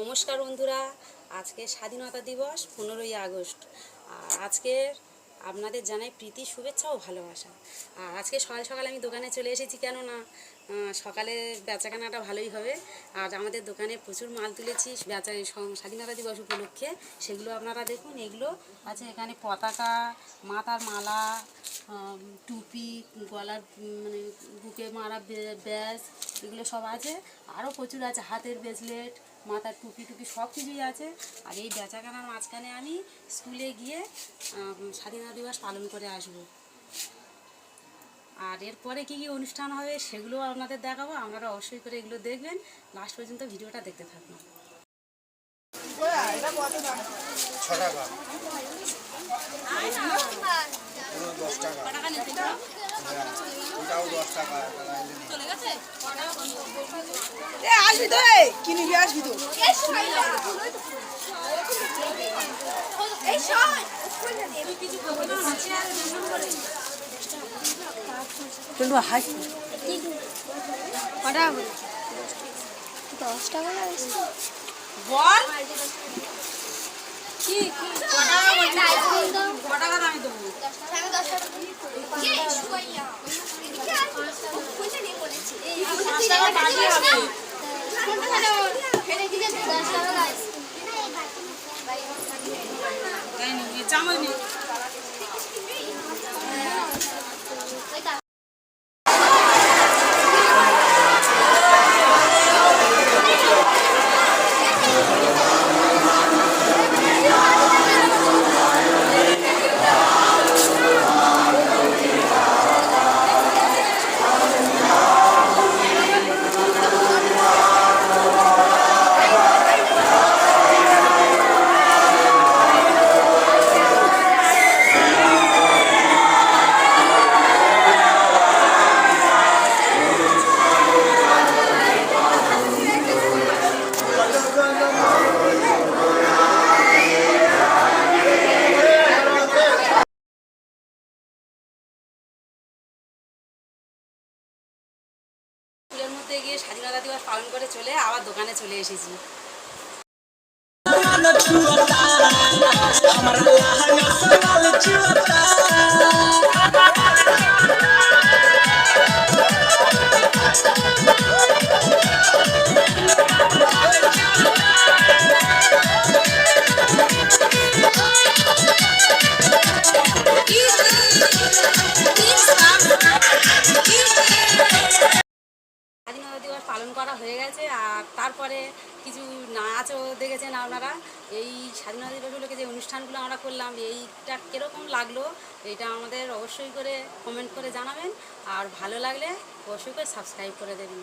নমস্কার বন্ধুরা আজকে স্বাধীনতা দিবস পনেরোই আগস্ট। আর আজকে আপনাদের জানাই প্রীতি শুভেচ্ছা ও ভালোবাসা। আর আজকে সকাল সকাল আমি দোকানে চলে এসেছি কেননা আহ, সকালে বেচাকেনাটা ভালোই হবে। আর আমাদের দোকানে প্রচুর মাল তুলেছি বেচা স্বাধীনতা দিবস উপলক্ষে। সেগুলো আপনারা দেখুন এগুলো আছে এখানে পতাকা মাথার মালা টুপি গলার মানে বুকে মারা ব্যাস এগুলো সব আছে। আরও প্রচুর আছে হাতের ব্রেসলেট মাথার টুপি টুপি সব কিছুই আছে। আর এই বেচাকেনার মাঝখানে আমি স্কুলে গিয়ে স্বাধীনতা দিবস পালন করে আসব। আর এরপরে কী কী অনুষ্ঠান হবে সেগুলোও আপনাদের দেখাবো। আপনারা অবশ্যই করে এগুলো দেখবেন। লাস্ট পর্যন্ত ভিডিওটা দেখতে থাকুন। ছ টাকা। পুরো দশ টাকা দশ টাকা একটা এ আসবি তো এ কি নিবি আসবি তো কিন্তু হাই কটা দশ টাকা বল কি দেবো দশ টাকা দশ টাকা তাই নি চামচ নেই স্কুলের মধ্যে গিয়ে স্বাধীনতা দিবস পালন করে চলে আবার দোকানে চলে এসেছি। তারপরে কিছু নাচও দেখেছেন আপনারা? এই স্বাধীনতা দিবস যে অনুষ্ঠানগুলো আমরা করলাম, এইটা কীরকম লাগল এটা আমাদের অবশ্যই করে কমেন্ট করে জানাবেন। আর ভালো লাগলে অবশ্যই করে সাবস্ক্রাইব করে দেবেন।